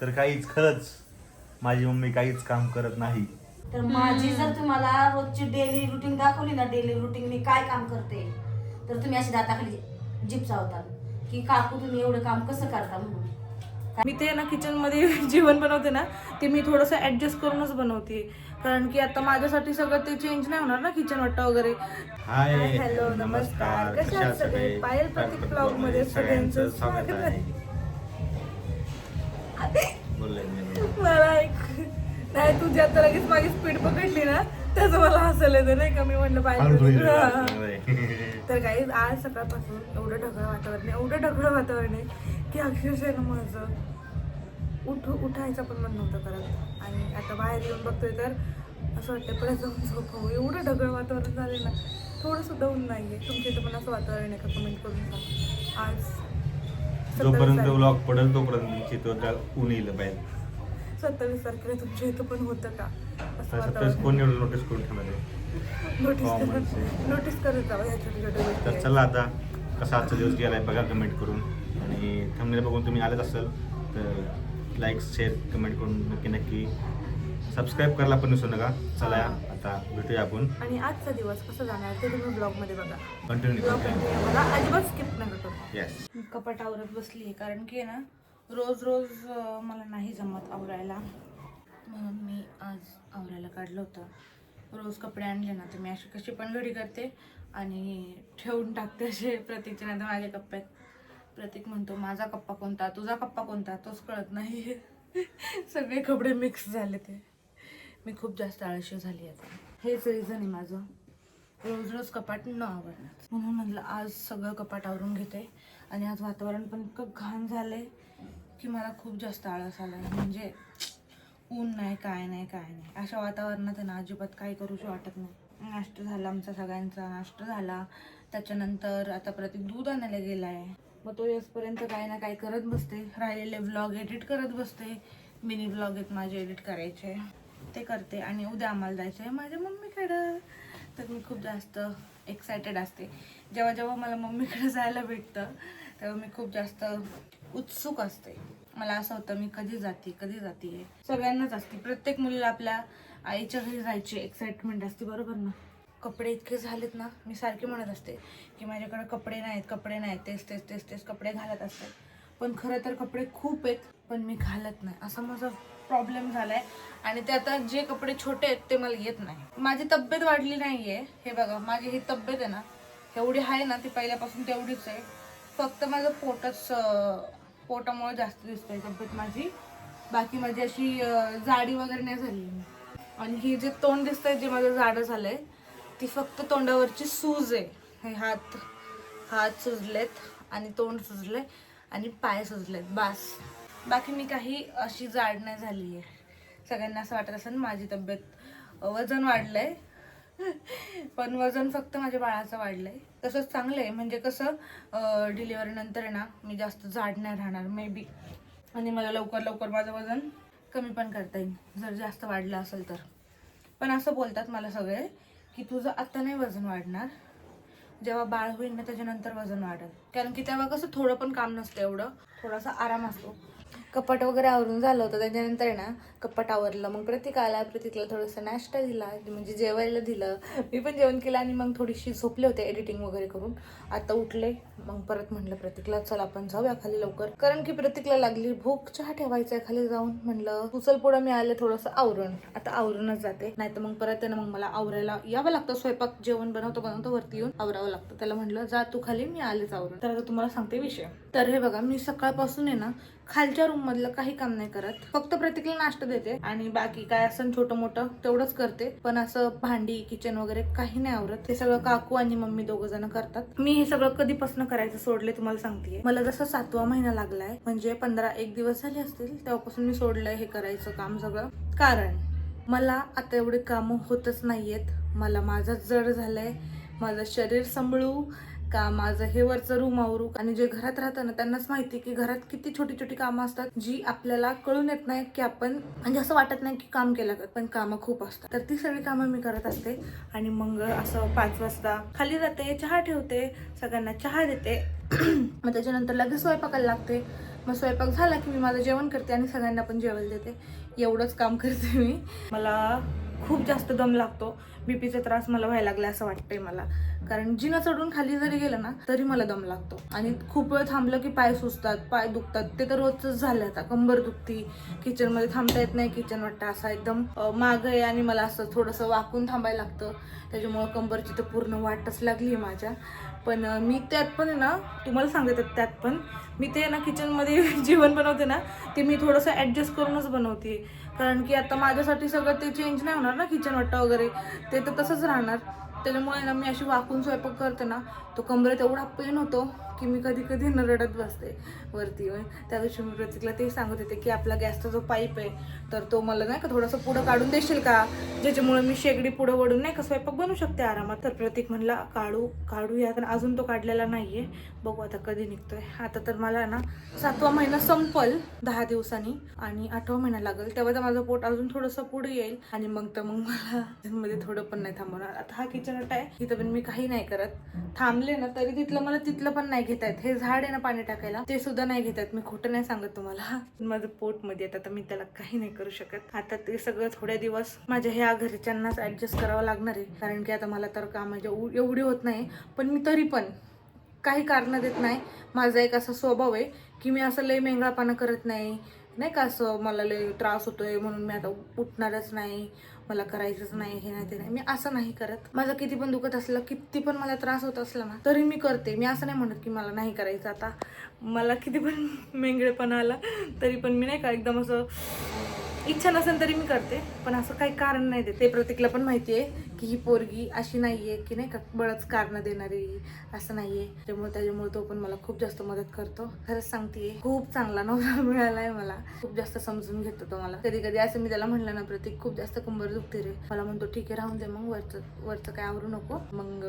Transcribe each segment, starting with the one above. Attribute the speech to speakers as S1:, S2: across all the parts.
S1: तर काहीच खरंच. माझी मम्मी काहीच काम करत नाही.
S2: तर माझी जर तुम्हाला रोजची डेली रुटीन दाखवली ना डेली रुटीन मी काय काम करते तर तुम्ही अशी दाताखाली जीप चावता की काकू तुम्ही एवढं काम कसं करता म्हणून?
S3: मी ते ना किचनमध्ये जेवण बनवते ना ते मी थोडंसं ऍडजस्ट करूनच बनवते. कारण की आता माझ्यासाठी सगळं ते चेंज नाही होणार ना किचन वाटतं वगैरे.
S1: हाय
S3: हॅलो नमस्कार. कसे आहात सगळे? पायल प्रतीक ब्लॉगमध्ये सगळ्यांचं स्वागत आहे. मला एक नाही तुझी आता लगेच माझी स्पीड पकडली ना त्याचं मला हसायला येतं नाही का? मी
S1: धुईल.
S3: पाहिजे तर काही आज सकाळपासून एवढं ढगळं वातावरण आहे एवढं ढगळं वातावरण आहे की अक्षरशः ना माझं उठ उठायचं पण मन नव्हतं करत. आणि आता बाहेर येऊन बघतोय तर असं वाटतं परत जाऊन झोपावं. एवढं ढगळ वातावरण झाले ना थोडं सुद्धा ऊन नाही आहे तुमच्या इथं पण असं वातावरण आहे का? कमेंट करून सांग. आज
S1: जोपर्यंत व्लॉग पडेल तोपर्यंत चित्र ऊन येईल बाहेर.
S3: सत्तावीस तारखेला तुमच्या इथं पण होतं का? असं
S1: सत्तावीस
S3: वातावरण.
S1: कोण एवढं नोटीस करून ठेवणार आहे?
S3: नोटीस करत. नोटीस करत जावं ह्या छोट्या छोट्या गोष्टी
S1: तर
S3: आहेत.
S1: चला आता कसा आजचा दिवस गेलाय बघा कमेंट करून. आणि थांबलेलं बघून तुम्ही आलेच असेल तर लाईक शेअर कमेंट करून नक्की नक्की सबस्क्राईब करायला पण विसरू नका. चला आता भेटूया आपण.
S3: आणि आजचा दिवस कसं जाणार ते तुम्ही ब्लॉगमध्ये बघा
S1: कंटिन्यू
S3: ब्लॉग कंटिन्यू बघा अजिबात स्किप नका करू
S1: येस
S3: मी कपाट आवरत बसली आहे कारण की आहे ना रोज रोज मला नाही जमत आवरायला. म्हणून मी आज आवरायला काढलं होतं. रोज कपडे आणले ना तर मी अशी कशी पण घडी करते आणि ठेवून टाकते असे प्रतीकचे नाही तर माझ्या कप्प्यात प्रतीक म्हणतो माझा कप्पा कोणता? तुझा कप्पा कोणता? तोच कळत नाही. सगळे कपडे मिक्स झाले ते. मी खूप जास्त आळशी झाली आता. हेच रिझन आहे माझं. रोज रोज कपाट न आवडणार म्हणून म्हटलं आज सगळं कपाट आवरून घेते. आणि आज वातावरण पण इतकं घाण झालंय की मला खूप जास्त आळस आलाय. म्हणजे ऊन नाही काय नाही काय नाही. अशा वातावरणात ना अजिबात काही करूशी वाटत नाही. नाश्ता झाला आमचा सगळ्यांचा. नाश्ता झाला. त्याच्यानंतर आता प्रतीक दूध आणायला गेला आहे मग तो येसपर्यंत काय ना काय करत बसते. राहिलेले व्लॉग एडिट करत बसते. मिनी व्लॉग आहेत माझे एडिट करायचे. ते करते आणि उद्या आम्हाला जायचं आहे माझ्या मम्मीकडं. तर मी खूप जास्त एक्सायटेड असते. जेव्हा जेव्हा मला मम्मीकडे जायला भेटतं तेव्हा मी खूप जास्त उत्सुक असते. मला असं होतं मी कधी जाते कधी जाते? सगळ्यांनाच असते. प्रत्येक मुलीला आपल्या आईच्या घरी जायची एक्साइटमेंट असते बरोबर ना? कपडे इतके झालेत ना मी सारखे म्हणत असते की माझ्याकडे कपडे नाहीत कपडे नाहीत. तेच तेच तेच तेच कपडे घालत असते. पण खरं तर कपडे खूप आहेत पण मी घालत नाही. असा माझा प्रॉब्लेम झालाय. आणि ते आता जे कपडे छोटे आहेत ते मला येत नाही. माझी तब्येत वाढली नाहीये. हे बघा माझी ही तब्येत आहे ना एवढी आहे ना ती पहिल्यापासून तेवढीच आहे. फक्त माझं पोटच पोटामुळे जास्त दिसतंय तब्येत माझी. बाकी माझी अशी जाडी वगैरे नाही झाली. आणि ही जे तोंड दिसतंय जे माझं जाडं झालंय ती फक्त तोंडावरची सूज आहे. हे हात हात सुजलेत आणि तोंड सुजले आणि पाय सुजलेत. बास. बाकी मी काही अशी जाड नाही झाली आहे सगळ्यांना असं वाटत असेल माझी तब्येत वजन वाढलं आहे पण वजन फक्त माझ्या बाळाचं वाढलं आहे तसंच चांगलं आहे म्हणजे कसं डिलिव्हरीनंतर ना मी जास्त जाड नाही राहणार मे बी आणि मला लवकर लवकर माझं वजन कमी पण करता येईल. जर जास्त वाढलं असेल तर. पण असं बोलतात मला सगळे की तुझं आता नाही वजन वाढणार. जेव्हा बाळ होईल ना त्याच्यानंतर वजन वाढेल. कारण की तेव्हा कसं थोडं पण काम नसतं एवढं. थोडासा आराम असतो. कपाट वगैरे आवरून झालं होतं. त्याच्यानंतर आहे ना कपाट आवरलं. मग प्रतीक आला. प्रतीकला थोडंसं नाश्ता दिला. म्हणजे जेवायला दिलं. मी पण जेवण केलं आणि मग थोडीशी झोपले होते एडिटिंग वगैरे करून. आता उठले. मग परत म्हटलं प्रतीकला चल आपण जाऊया खाली लवकर. कारण की प्रतीकला लागली भूक. चहा ठेवायचा आहे खाली जाऊन. म्हणलं उचल पुढं मी आले थोडंसं आवरण आता आवरूनच जाते. नाही तर मग परत आहे ना मग मला आवरायला यावं लागतं. स्वयंपाक जेवण बनवतो बनवतो वरती येऊन आवरावं लागतं. त्याला म्हटलं जा तू खाली मी आलेच आवरून. तर आता तुम्हाला सांगते विषय. तर हे बघा मी सकाळपासून आहे ना खालच्या रूम मधलं काही काम नाही करत. फक्त प्रत्येकाला नाश्ता देते आणि बाकी काय असं छोटं मोठं तेवढंच करते. पण असं भांडी किचन वगैरे काही नाही आवरत. हे सगळं काकू आणि मम्मी दोघ जण करतात. मी हे सगळं कधीपासून करायचं सोडले तुम्हाला सांगते मला जसं सातवा महिना लागलाय म्हणजे पंधरा एक दिवस झाले असतील तेव्हापासून मी सोडलंय हे करायचं काम सगळं. कारण मला आता एवढे कामं होतच नाहीयेत. मला माझं जड झालंय. माझं शरीर सांभाळू का माझं हे वरचं रूम आवरू आणि जे घरात राहतं ना त्यांनाच माहिती की घरात किती छोटी छोटी कामं असतात जी आपल्याला कळून येत नाही की आपण म्हणजे असं वाटत नाही की काम केलं पण कामं खूप असतात. तर ती सगळी कामं मी करत असते आणि मग असं पाच वाजता खाली जाते चहा ठेवते सगळ्यांना चहा देते. मग त्याच्यानंतर लगेच स्वयंपाकाला लागते. मग स्वयंपाक झाला की मी माझं जेवण करते आणि सगळ्यांना पण जेवण देते. एवढंच काम करते मी. मला खूप जास्त दम लागतो. बीपीचा त्रास मला व्हायला लागला असं वाटतंय मला. कारण जिना चढून खाली जरी गेलं ना तरी मला दम लागतो. आणि खूप वेळ थांबलं की पाय सुचतात पाय दुखतात. ते तर रोजच झालं आता. कंबर दुखती किचनमध्ये थांबता येत नाही किचन वाटतं असा एकदम माग मागं आहे आणि मला असं थोडंसं वाकून थांबायला लागतं. त्याच्यामुळं कंबरची तर पूर्ण वाटच लागली आहे माझ्या. पण मी त्यात पण आहे ना तुम्हाला सांगते त्यात पण मी ते ना किचनमध्ये जेवण बनवते ना ते मी थोडंसं ॲडजस्ट करूनच बनवते. कारण की आता माझ्यासाठी सगळं ते चेंज नाही होणार ना किचन वाट्टा वगैरे. ते तर तसंच राहणार. त्याच्यामुळे ना मी अशी वाकून स्वयंपाक करते ना तो कमरेत एवढा पेन होतो. की मी कधी कधी न रडत बसते वरती. त्या दिवशी मी प्रतीकला ते सांगत होते की आपला गॅसचा जो पाईप आहे तर तो मला नाही का थोडंसं पुढं काढून देशील का? ज्याच्यामुळे मी शेगडी पुढं वडून नाही का स्वयंपाक बनू शकते आरामात. तर प्रतीक म्हणला काढू काढूया तर अजून तो काढलेला नाहीये. बघू आता कधी निघतोय. आता तर मला ना सातवा महिना संपल दहा दिवसांनी आणि आठवा महिना लागेल. तेव्हा तर माझं पोट अजून थोडंसं पुढे येईल. आणि मग तर मग मला मध्ये थोडं पण नाही थांबवणार. आता हा किचन आहे तिथं पण मी काही नाही करत. थांबले ना तरी तिथलं मला तिथलं पण नाही घेत आहेत हे झाड आहे ना पाणी टाकायला ते सुद्धा नाही घेत आहेत मी खोटं नाही सांगत तुम्हाला. माझं पोटमध्ये येतात तर मी त्याला काही नाही करू शकत. आता ते सगळं थोड्या दिवस माझ्या ह्या घरच्यांनाच ऍडजस्ट करावं लागणार आहे. कारण की आता मला तर कामाच्या एवढी होत नाही. पण मी तरी पण काही कारण देत नाही. माझा एक असा स्वभाव आहे की मी असं लय मेंगळापणा करत नाही. नाही का असं मला लय त्रास होतोय म्हणून मी आता उठणारच नाही मला करायचंच नाही हे नाही ते नाही. मी असं नाही करत. माझं किती पण दुखत असलं किती पण मला त्रास होत असला ना तरी मी करते. मी असं नाही म्हणत की मला नाही करायचं आता. मला किती पण मेंगळेपणा आला तरी पण मी नाही का एकदम असं इच्छा नसेल तरी मी करते पण असं काही कारण नाही देत. ते प्रतीकला पण माहिती आहे की ही पोरगी अशी नाहीये की नाही का बळच कारण देणारी असं नाहीये. त्यामुळे त्याच्यामुळे तो पण मला खूप जास्त मदत करतो. खरंच सांगते खूप चांगला नवरा मिळालाय मला. खूप जास्त समजून घेतो तो मला. कधी कधी असं मी त्याला म्हणलं ना प्रतीक खूप जास्त कंबर दुखते रे. मला म्हणतो ठीक आहे राहून दे मग वरचं वरचं काय आवरू नको. मग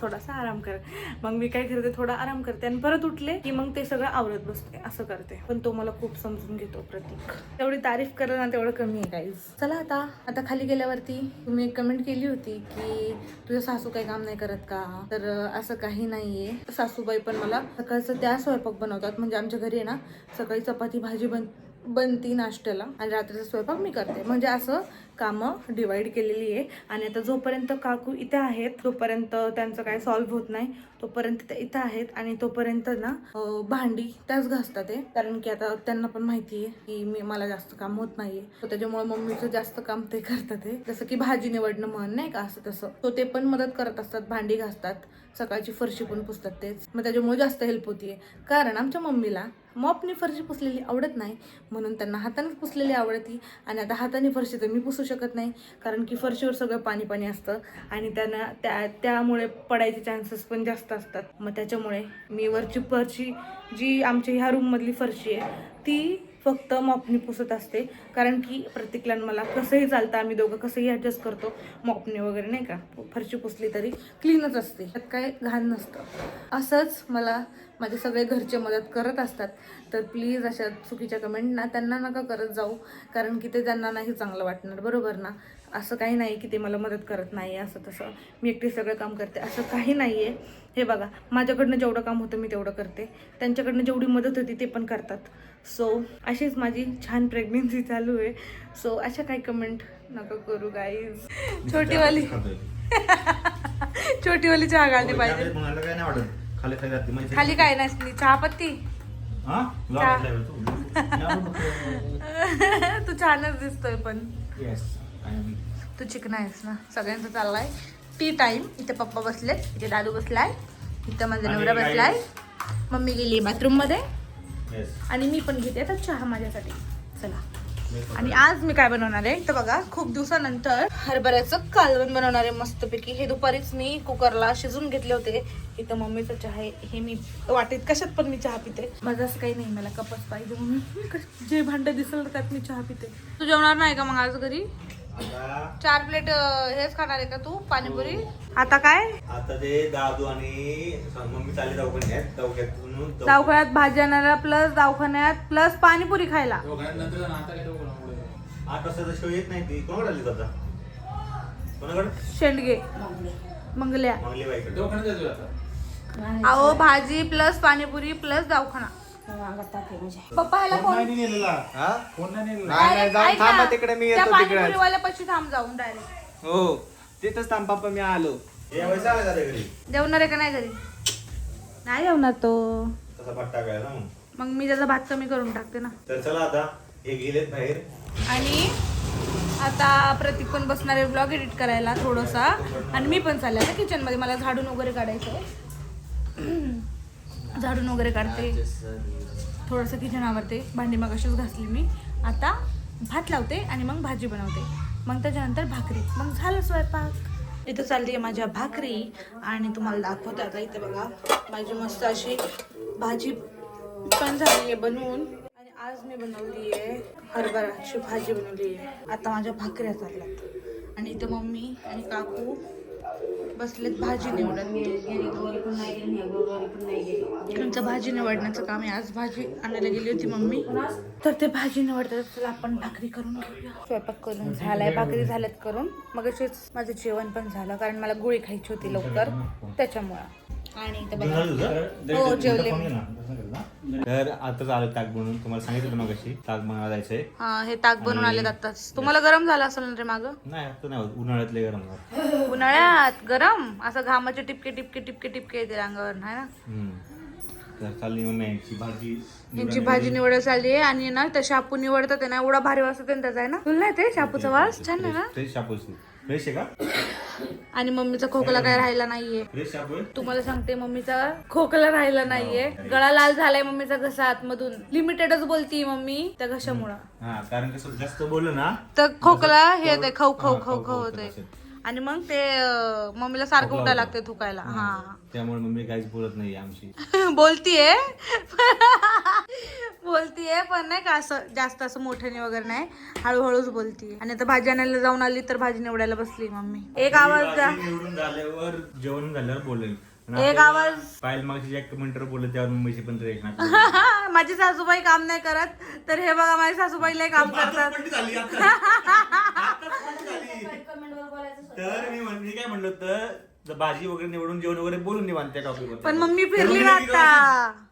S3: थोडासा आराम कर. मग मी काय करते थोडा आराम करते आणि परत उठले की मग ते सगळं आवरत बसते. असं करते. पण तो मला खूप समजून घेतो प्रतीक. तेवढी तारीफ करतो ना तेवढं कमी आहे काहीच चला आता. आता खाली गेल्यावरती तुम्ही एक कमेंट केली होती की तुझं सासू काही काम नाही करत का? तर असं काही नाहीये. सासूबाई पण मला सकाळचं त्या स्वयंपाक बनवतात. म्हणजे आमच्या घरी आहे ना सकाळी चपाती भाजी बन बनती नाश्त्याला. आणि रात्रीचा स्वयंपाक मी करते. म्हणजे असं कामं डिवाईड केलेली आहे. आणि आता जोपर्यंत काकू इथे आहेत तोपर्यंत त्यांचं काय सॉल्व्ह होत नाही. तोपर्यंत ते इथं आहेत आणि तोपर्यंत ना भांडी त्याच घासतात ते कारण की आता त्यांना पण माहिती आहे की मी मला जास्त काम होत नाहीये. त्याच्यामुळे मम्मीचं जास्त काम ते करतात ते जसं की भाजी निवडणं म्हण नाही का? असं तसं. तो ते पण मदत करत असतात भांडी घासतात. सकाळची फरशी पण पुसतात तेच. मग त्याच्यामुळे जास्त हेल्प होतीये. कारण आमच्या मम्मीला मॉपने फरशी पुसलेली आवडत नाही म्हणून त्यांना हातानेच पुसलेली आवडती. आणि आता हाताने फरशी तर मी पुसू शकत नाही कारण की फरशीवर सगळं पाणी पाणी असतं. आणि त्यांना त्या त्यामुळे पडायचे चान्सेस पण जास्त असतात. मग त्याच्यामुळे मी वरची फरशी जी आमच्या ह्या रूममधली फरशी आहे ती फक्त मॉपनी पुसत असते. कारण की प्रत्येकला मला कसंही चालतं आम्ही दोघं कसंही ॲडजस्ट करतो मॉपनी वगैरे नाही का? फरशी पुसली तरी क्लीनच असते. त्यात काय घाण नसतं. असंच मला माझे सगळे घरचे मदत करत असतात. तर प्लीज अशा चुकीच्या कमेंट ना त्यांना नका करत जाऊ. कारण की ते त्यांना नाही चांगलं वाटणार. बरोबर ना? असं काही नाही की ते मला मदत करत नाही असं तसं. मी एकटी सगळं काम करते असं काही नाही आहे हे बघा माझ्याकडनं जेवढं काम होतं मी तेवढं करते. त्यांच्याकडनं जेवढी मदत होती ते पण करतात. सो अशीच माझी छान प्रेग्नेन्सी चालू आहे. सो अशा काही कमेंट नका करू गाईज छोटीवाली. छोटीवाली चहा घालली पाहिजे
S1: काय नाही खाली
S3: काय नसली चहा पत्ती.
S1: हा? तुला
S3: चहा.
S1: वाटलंय बरं तू.
S3: तू छानच दिसतोय पण. तू चिकन आहेस ना? सगळ्यांचा चाललाय. टी टाइम इथे पप्पा बसले इथे दादू बसलाय. इथं माझा नवरा बसलाय. मम्मी गेली
S1: बाथरूममध्ये.
S3: आणि मी पण घेते. आता चहा माझ्यासाठी. चला. आणि आज मी काय बनवणार आहे? तर बघा खूप दिवसानंतर हरभऱ्याचं कालवण बनवणार आहे मस्तपैकी. हे दुपारीच मी कुकरला शिजून घेतले होते. इथं मम्मीचं चहा आहे. हे मी वाटेत कशात पण मी चहा पिते. माझं असं काही नाही. मला कपच पाहिजे म्हणून. जे भांडं दिसेल त्यात मी चहा पिते. तू जेवणार नाही का मग आज घरी? चार प्लेट हेच खाणार आहे का तू? पाणीपुरी? आता काय?
S1: आता ते दादू आणि मम्मी चालले दवाखान्यात. दवाखान्यातून दवा-
S3: दवाखान्यात भाजी आणायला प्लस दवाखान्यात प्लस पाणीपुरी खायला.
S1: आठ वाजता शो येत नाही ती. कोणाकडे आली आता? कोणाकडे?
S3: शेंडगे. मंगल्या. अहो भाजी प्लस पाणीपुरी प्लस दवाखाना.
S2: अंगात म्हणजे.
S3: पप्पा ह्याला फोन
S4: हा?
S1: फोन नाही नेलेला.
S4: नाही नाही जाऊन
S3: ऐक ना,
S4: थांबा तिकडे मी येतो तिकडे.
S3: थांब जाऊन डायरेक्ट
S4: हो तिथंच थांब पप्पा मी आलो.
S1: घरी.
S3: जेवणार आहे का नाही घरी? नाही जेवणार तो.
S1: तसा पट्टा काय ना मग.
S3: मग मी त्याचा भात कमी करून टाकते ना.
S1: तर चला आता हे गेलेत बाहेर.
S3: आणि आता प्रतीक पण बसणार आहे ब्लॉग एडिट करायला थोडंसा. आणि मी पण चालले आता किचनमध्ये मला झाडून वगैरे काढायचं आहे. झाडून वगैरे काढते. थोडंसं किचन आवरते भांडी मग अशीच घासली मी. आता भात लावते आणि मग भाजी बनवते. मग त्याच्यानंतर भाकरी. मग झालं स्वयंपाक. इथं चालली आहे माझ्या भाकरी आणि तुम्हाला दाखवते आता. इथे बघा माझी मस्त अशी भाजी पण झाली आहे बनवून. आणि आज मी बनवली आहे हरभराची भाजी बनवली आहे आता माझ्या भाकऱ्या चालल्यात. आणि इथं मम्मी आणि काकू बसलेत भाजी निवडत त्यांचं भाजी निवडण्याचं काम आहे. आज भाजी आणायला गेली होती मम्मी. तर ते भाजी निवडतात चला आपण भाकरी करून घेऊया. स्वयंपाक करून झालाय भाकरी झाल्यात करून. मग अशीच माझं जेवण पण झालं कारण मला गोळी खायची होती लवकर त्याच्यामुळं. आणि? हो जेवले
S1: तर आताच आलं ताक बनवून. तुम्हाला सांगितलं होतं मगाशी ताक बनवायला जायचंय.
S3: हा हे ताक बनवून आले आताच तुम्हाला गरम झालं असेल ना रे मागं?
S1: नाही आता नाही होत. उन्हाळ्यातले गरम होणार.
S3: उन्हाळ्यात? गरम? असं घामाचे टिपके टिपके टिपके टिपके येते अंगावर नाही ना?
S1: हम्म. तर चालली मग यांची भाजी
S3: यांची भाजी निवड चालली आहे आणि ना त्या शापू निवडतात आहे ना एवढा भारी वास येतो ना त्याचा आहे ना? तुला नाही ते शापूचा वास? छान आहे ना?
S1: फ्रेश शापू फ्रेश आहे का?
S3: आणि मम्मीचा खोकला काय राहिला नाहीये.
S1: फ्रेश
S3: तुम्हाला सांगते मम्मीचा खोकला राहिला नाहीये. गळा लाल झालाय मम्मीचा घसा आतमधून. लिमिटेडच बोलती मम्मी त्या घशामुळं.
S1: हा कारण कसं जास्त बोललं ना
S3: तर खोकला हे ते खाऊ खाऊ
S1: हा,
S3: खाऊ
S1: खाऊ-
S3: होतं आणि मग ते मम्मीला सारखं उठायला. लागते थुकायला हा.
S1: त्यामुळे मम्मी काहीच बोलत नाही आमची.
S3: बोलतीये. बोलतीये पण नाही का असं जास्त असं मोठ्याने वगैरे नाही. हळूहळूच बोलतीये. आणि आता भाजी आणायला जाऊन आली तर भाजी निवडायला बसली मम्मी. एक आवाज द्या.
S1: निवडून झाल्यावर जेवण झाल्यावर बोलेल
S3: एक आवाज.
S1: पायल त्यावर मम्मीची पण
S3: माझी सासूबाई काम नाही करत तर हे बघा माझी सासूबाईला काम करतात.
S1: तर मी म्हण- मी काय म्हणलं होतं जर भाजी वगैरे निवडून जेवण वगैरे बोलून निवांत त्या टॉपिक
S3: पण मम्मी फिरली ना आता.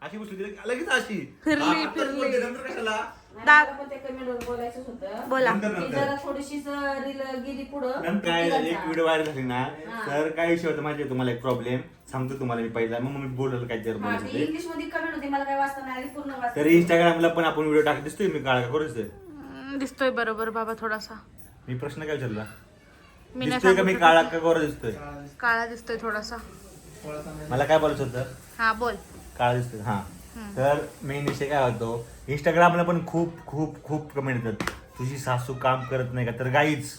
S1: अशी बसली होती, लगेच अशी.
S3: फिरली,
S1: हा, आताच
S3: फिरली.
S1: बोलते, नंतर कशाला?
S2: मला पण ते कमेंट वर बोलायचं होतं.
S3: बोला.
S1: नंतर
S2: ती
S1: नंतर
S2: जरा थोडीशी रील गेली पुढं.
S1: नंतर काय
S2: तिला
S1: एक. व्हिडिओ व्हायरल झाली ना
S2: हा.
S1: तर काय विषय होता माहिती तुम्हाला? एक प्रॉब्लेम सांगतो तुम्हाला मी पहिला. मग मी बोललो काय
S2: हा,
S1: बोलत होते
S2: इंग्लिशमध्ये कमेंट होती. मला काय वाचता नाही आली, पूर्ण वाचता.
S1: तर इंस्टाग्रामला पण आपण व्हिडिओ टाकत दिसतोय. मी काळा करू दिसतोय
S3: हम्म, दिसतोय बरोबर बाबा थोडासा.
S1: मी प्रश्न काय विचारला?
S3: मी नाही
S1: दिसतोय का मी
S3: सांगू
S1: काळा का गोरा दिसतोय.
S3: काळा दिसतोय थोडासा.
S1: मला काय बोलायचं होतं?
S3: हा बोल.
S1: काळा दिसतोय. हा. तर मेन विषय काय होतो इंस्टाग्रामला पण खूप खूप खूप कमेंट येतात तुझी सासू काम करत नाही का तर काहीच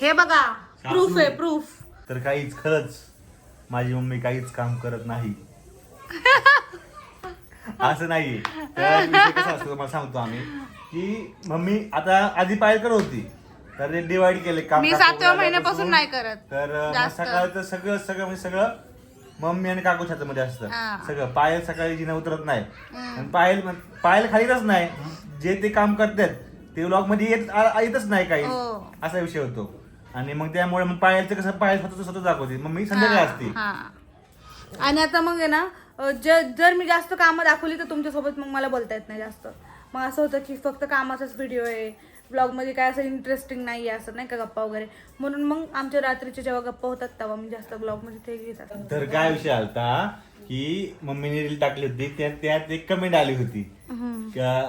S3: हे बघा. प्रूफ आहे प्रूफ
S1: तर काहीच खरंच माझी मम्मी काहीच काम करत नाही असं नाही तर विषय कसा असतो तुम्हाला सांगतो आम्ही की मम्मी आता आधी पायल करत होती तर ते डिवाइड केले काम
S3: मी सातव्या. महिन्यापासून नाही करत.
S1: तर. सकाळचं सगळं सगळं म्हणजे सगळं मम्मी आणि काकू छातामध्ये असतं.
S3: हा.
S1: सगळं पायल सकाळी जिना उतरत नाही. आणि पायल पायल खालीच नाही. जे ते काम करतात ते व्लॉगमध्ये येत आ- येतच नाही काही.
S3: हो.
S1: असा विषय होतो. आणि मग त्यामुळे मग पायलचं कसं पायल स्वतः स्वतः दाखवते. मग मी संध्याकाळी असते.
S3: हा. आणि आता मग आहे ना अ, ज- जर मी जास्त कामं दाखवली तर तुमच्यासोबत मग मला बोलता येत नाही जास्त. मग असं होतं की फक्त कामाचाच व्हिडिओ आहे. ब्लॉगमध्ये काय असं इंटरेस्टिंग नाही आहे असं नाही का गप्पा वगैरे. म्हणून मग आमच्या रात्रीच्या जेव्हा गप्पा होतात तेव्हा मी जास्त ब्लॉगमध्ये ते घेतात.
S1: तर काय विषय आलता की मम्मीने रील टाकली होती त्यात त्यात एक कमेंट आली होती.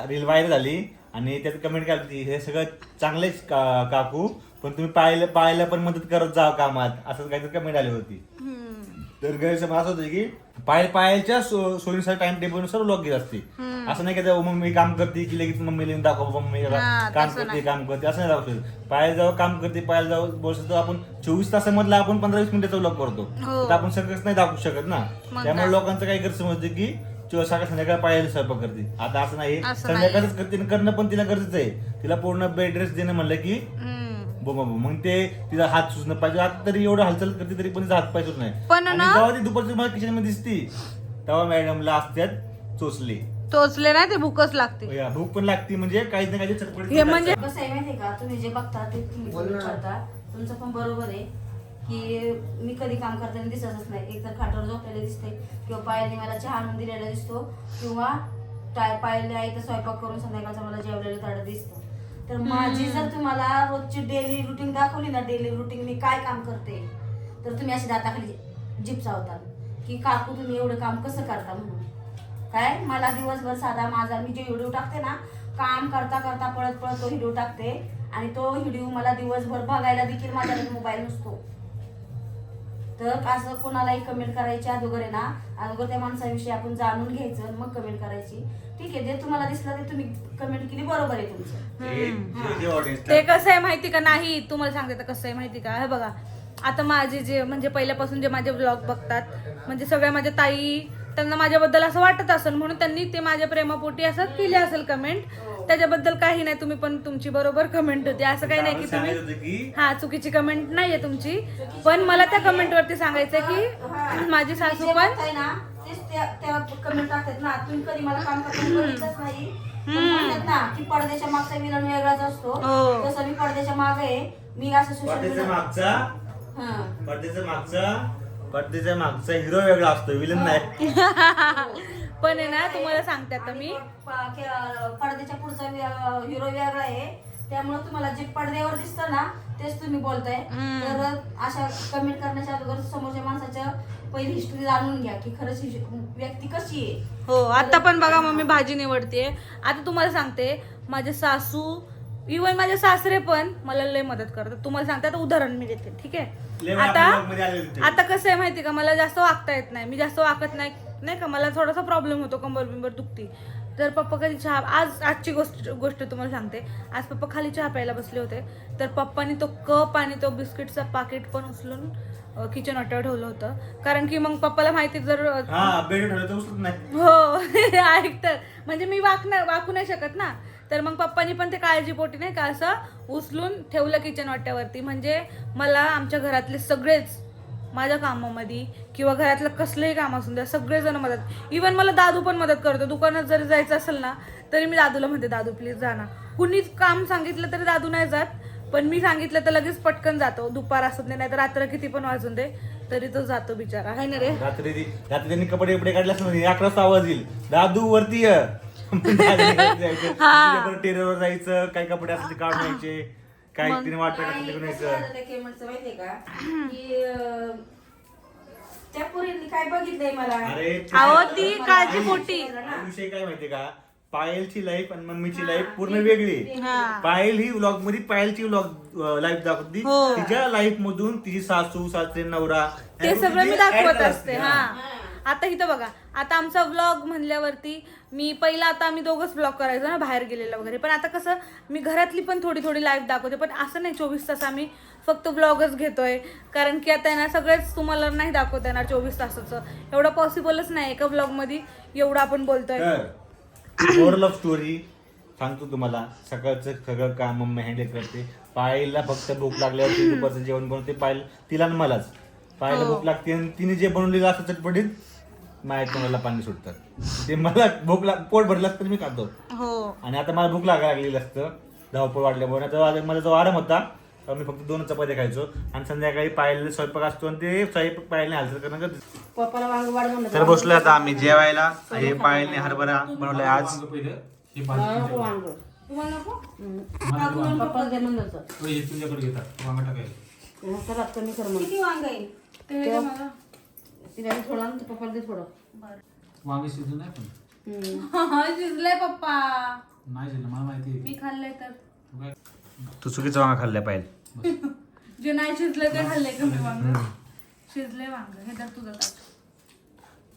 S1: रील व्हायरल झाली आणि त्यात कमेंट काय होती हे सगळं चांगलेच का- काकू पण तुम्ही पाहायला पाहायला पण मदत करत जा कामात असं काहीतरी कमेंट आली होती. तर गैरसमज असं होतं की पायल पायलच्या सो- सोयीनुसार टाइम टेबलनुसार लॉग घेत असते. असं नाही का मम्मी काम करते की लगेच मम्मी लिहून दाखव मम्मी
S3: हा,
S1: काम
S3: तसं
S1: करते
S3: नाही.
S1: काम करते असं नाही दाखवू शकत पायल जेव्हा काम करते पायल जेव्हा बोलतो आपण चोवीस तासामधला आपण पंधरा वीस मिनिटाचा व्लॉग करतो.
S3: हो.
S1: तर आपण सगळंच नाही दाखवू शकत ना.
S3: मग
S1: त्यामुळे
S3: काय?
S1: लोकांचं काय गैरसमज होते की चो- सकाळ संध्याकाळ पायल स्वयंपाक करते. आता असं नाही.
S3: असं
S1: संध्याकाळच करते आणि करणं पण तिला गरजेचं आहे. तिला पूर्ण बेड रेस्ट देणं म्हणलं की बोम. मग ते तिचा हात सुचणं पाहिजे. आता तरी एवढं हालचाल करते तरी पण तिचा हात पाय सुचत नाही.
S3: पण
S1: आणि
S3: ना-
S1: जेव्हा ती दुपारची मला किचनमध्ये दिसती तेव्हा मॅडमला असत्यात चोचले.
S3: टोचले नाही ते भूकच लागते.
S1: या, भूक पण लागती म्हणजे काहीच ना काही चटपट
S3: हे म्हणजे-
S2: कसं आहे माहितीये का? तुम्ही जे बघता ते तुम्ही विचारता तुमचं पण बरोबर आहे की मी कधी काम करताना दिसतच नाही. एक तर खाटावर झोपलेले दिसते किंवा पायाने मला चहा आणून दिलेला दिसतो किंवा टाय पाहिले आहे तर स्वयंपाक करून संध्याकाळचं मला जेवलेलं ताडं दिसतं. तर माझी जर तुम्हाला रोजची डेली रुटीन दाखवली ना डेली रुटीन मी काय काम करते तर तुम्ही अशी दाताखाली जीप चावताल की काकू तुम्ही एवढं काम कसं करता म्हणून. काय? मला दिवसभर साधा माझा मी जे व्हिडिओ टाकते ना काम करता करता पळत पळत तो व्हिडिओ टाकते आणि तो व्हिडिओ मला दिवसभर बघायला देखील माझ्याकडे मोबाईल नसतो. तर असं कोणालाही कमेंट करायची अगोदर आहे ना अगोदर त्या माणसाविषयी आपण जाणून घ्यायचं मग कमेंट करायची. ठीक आहे जे तुम्हाला दिसलं ते तुम्ही कमेंट केली बरोबर आहे तुमचं.
S1: ते- जे- जे audience
S3: ते कसं आहे माहिती का? नाही तुम्हाला सांगते तर कसं आहे माहिती का? हे बघा आता माझे जे म्हणजे पहिल्यापासून जे माझे ब्लॉग बघतात म्हणजे सगळ्या माझ्या ताई त्यांना माझ्याबद्दल असं वाटत असेल म्हणून त्यांनी ते माझ्या प्रेमापोटी असं केले असेल कमेंट त्याच्याबद्दल काही नाही तुम्ही पण तुमची बरोबर कमेंट होती. असं काही नाही की तुम्ही हा चुकीची कमेंट नाहीये तुमची. पण मला त्या कमेंट वरती सांगायचं की माझी सासू पण
S2: कमेंट टाकतात ना. तुम्ही कधी मला काम बघितलंच नाही. ना की पडद्याच्या मागचा विलन वेगळाच असतो.
S3: हो.
S2: तसं मी पडद्याच्या मागे आहे मी असं सोशल
S1: पडद्याच्या मागचा
S2: हा.
S1: पडद्याच्या मागचा पडद्याच्या मागचा हिरो वेगळा असतो विलन नाही.
S3: पण आहे ना तुम्हाला सांगते आता मी.
S2: पडद्याच्या पुढचा हिरो वेगळा आहे. त्यामुळे तुम्हाला जे पडद्यावर दिसतं ना तेच तुम्ही बोलताय. तर अशा कमेंट करण्याच्या अगोदर समोरच्या माणसाच्या पहिली हिस्ट्री जाणून घ्या की खरंच ही व्यक्ती कशी आहे.
S3: हो आता पण बघा मम्मी भाजी निवडते आता तुम्हाला सांगते माझे सासू इवन माझे सासरे पण मला लय मदत करतात. तुम्हाला सांगते आता उदाहरण मी देते ठीक आहे? आता. आता कसं आहे माहिती का? मला जास्त वागता येत नाही. मी जास्त वाकत नाही. नाही का? मला थोडासा प्रॉब्लेम होतो कंबर बिंबर दुखती. तर पप्पा कधी चहा आज आजची गोष्ट गोष्ट तुम्हाला सांगते. आज पप्पा खाली चहा प्यायला बसले होते. तर पप्पानी तो कप आणि तो बिस्किटचा पाकिट पण उचलून किचन वाट्यावर ठेवलं होतं. कारण की मग पप्पाला माहिती जर
S1: हा
S3: हो ऐकतात. म्हणजे मी वाकणार वाकू नाही शकत ना. तर मग पप्पानी पण ते काळजीपोटी नाही का असं उचलून ठेवलं किचन वाट्यावरती. म्हणजे मला आमच्या घरातले सगळेच माझ्या कामामध्ये किंवा घरातलं कसलंही काम असून द्या सगळेजण मदत. इवन मला दादू पण मदत करतो. दुकानात जर जायचं असेल ना तरी मी दादूला म्हणते दादू प्लीज जा ना. कुणीच काम सांगितलं तरी दादू नाही जात पण मी सांगितलं तर लगेच पटकन जातो. दुपार असत नाही तर रात्र किती पण वाजून दे तरी तो जातो बिचारा. आहे ना रे?
S1: रात्री रात्री त्यांनी कपडे बिपडे काढले असं अकरा आवाज येईल. दादू वरती टेरेवर जायचं काही कपडे असले काढून यायचे काही तिने वाटत असले तिकडून यायचं
S2: माहितीये का? की अं, त्या पोरींनी काय बघितलंय मला?
S1: अरे
S3: अहो ती काळजीपोटी
S1: विषय काय माहितीये का? पायलची लाईफ आणि मम्मीची लाईफ पूर्ण वेगळी.
S3: हा.
S1: पायल ही व्लॉगमध्ये पायलची व्लॉग लाईफ दाखवती.
S3: हो.
S1: तिच्या लाईफ मधून तिची सासू सासरे नवरा
S3: ते सगळं मी दाखवत
S1: करत
S3: असते हा. आता इथं बघा आता आमचा व्लॉग म्हणल्यावरती मी पहिला आता आम्ही दोघंच व्लॉग करायचो ना बाहेर गेलेलं वगैरे. पण आता कसं मी घरातली पण थोडी थोडी लाईफ दाखवते. पण असं नाही चोवीस तास आम्ही फक्त व्लॉगच घेतोय. कारण की आता ना सगळेच तुम्हाला नाही दाखवता येणार चोवीस तासाचं. एवढं पॉसिबलच नाही एका व्लॉगमध्ये एवढं आपण बोलतोय.
S1: स्टोरी सांगतो तुम्हाला. सकाळचं सगळं काम मम्मी हँडल करते. पायला फक्त भूक लागल्यावर दुपारचं जेवण बनवते. पायल तिला आणि मलाच. पायला भूक लागते आणि तिने जे बनवलेलं असं चटपटीत माझ्या तोंडाला पाणी सुटतात ते मला भूक लाग पोट भरलं असतं तर मी खातो.
S3: हो.
S1: आणि आता मला भूक लागायला लागलेली असतं. धावपळ वाढल्यामुळे. आता माझा- माझा जो आराम होता तेव्हा मी फक्त दोन चपात्या खायचो. आणि संध्याकाळी पायला स्वयंपाक असतो आणि ते स्वयंपाक पायलने हालचाल करणं गरजेचं.
S2: पप्पाला वांग वाढ म्हणलं
S1: तर बसलो आता आम्ही जेवायला. हे पायलने हरभरा बनवलाय आज.
S5: वांग
S3: तुम्हाला नको?
S2: हम्म. पप्पाला दे म्हणलं होतं.
S5: हो, हे तुझ्याकडे घेतात. वांग टाकायला.
S2: कमी कर
S3: किती वांग आहे? ते दे मला.
S2: तिला दे थोडं आणि पप्पाला दे थोडं.
S5: वांग शिजून नाही पण.
S2: हम्म.
S3: शिजलंय पप्पा.
S5: नाही शिजलं मला माहिती आहे.
S3: मी खाल्लंय तर.
S5: तू काय?
S1: तू चुकीचं वांगा खाल्ल्या पाहिजे
S3: जे नाही शिजलं ते खाल्लंय कमी वांग? शिजलंय वांग. हे तर तुझं ताट.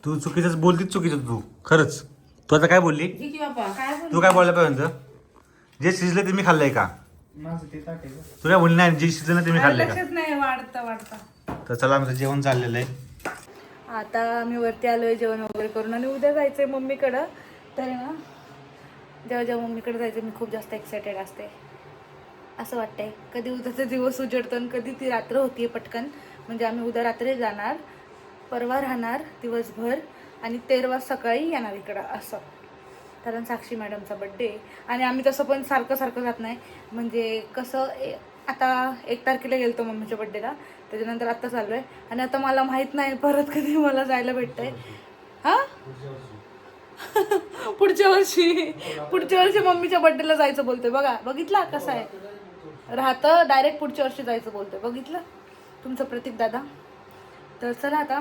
S1: तू चुकीचंच बोलतीच चुकीचं तू. खरंच. तू आता काय बोलली?
S2: ठीक आहे बाप्पा
S3: काय बोल
S1: तू काय बोलला पाहिजे? जे शिजलं ते मी खाल्लंय का?
S5: माझं ते ताट आहे
S1: तू काय बोलली नाही जे शिजलं ना ते मी खाल्लंय का?
S3: लक्षात नाही वाढता वाढता.
S1: तर चला आमचं जेवण चाललेलं आहे.
S3: आता आम्ही वरती आलोय जेवण वगैरे करून. आणि उद्या जायचंय मम्मीकडं. तर ना जेव्हा जेव्हा मम्मीकडे जायचं मी खूप जास्त एक्सायटेड असते. असं वाटतंय. कधी उद्याचा दिवस उजडतो आणि कधी ती रात्र होतीये पटकन. म्हणजे आम्ही उद्या रात्री जाणार परवा राहणार दिवसभर आणि तेरवा सकाळी येणार इकडं असं. कारण साक्षी मॅडमचा बड्डे आणि आम्ही तसं पण सारखं सारखं जात नाही. म्हणजे कसं ए- आता एक तारखेला गेलतो मम्मीच्या बड्डेला त्याच्यानंतर आत्ता चालू आहे. आणि आता मला माहीत नाही परत कधी मला जायला भेटतंय. हां? पुढच्या वर्षी. पुढच्या वर्षी मम्मीच्या बड्डेला जायचं बोलतोय. बघा बघितला कसं आहे? राहतं डायरेक्ट पुढच्या वर्षी जायचं बोलतोय. बघितलं? तुमचं प्रतीक दादा. तर चला आता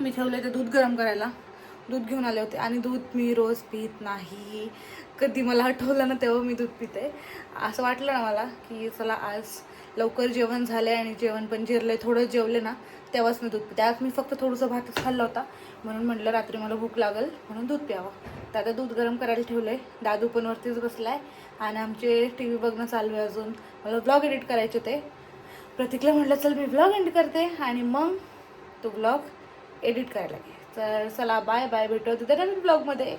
S3: मी ठेवलं ते दूध गरम करायला. दूध घेऊन आले होते आणि दूध मी रोज पित नाही. कधी मला आठवलं ना तेव्हा मी दूध पिते. असं वाटलं ना मला की चला आज लवकर जेवण झालं आणि जेवण पण जिरलं थोडं जेवले ना तेव्हाच मी दूध पिते. आज मी फक्त थोडंसं भातच खाल्ला होता. म्हणून म्हटलं रात्री मला भूक लागेल म्हणून दूध प्यावं. तर आता दूध गरम करायला ठेवलं आहे दादू पण वरतीच बसला आहे आणि आमचे टी व्ही बघणं चालू आहे अजून. मला ब्लॉग एडिट करायचे ते प्रतीकला म्हटलं चल मी ब्लॉग एडिट करते. आणि मग तो ब्लॉग एडिट करायला लागेल तर चला बाय बाय भेटू तिथे नवीन ब्लॉगमध्ये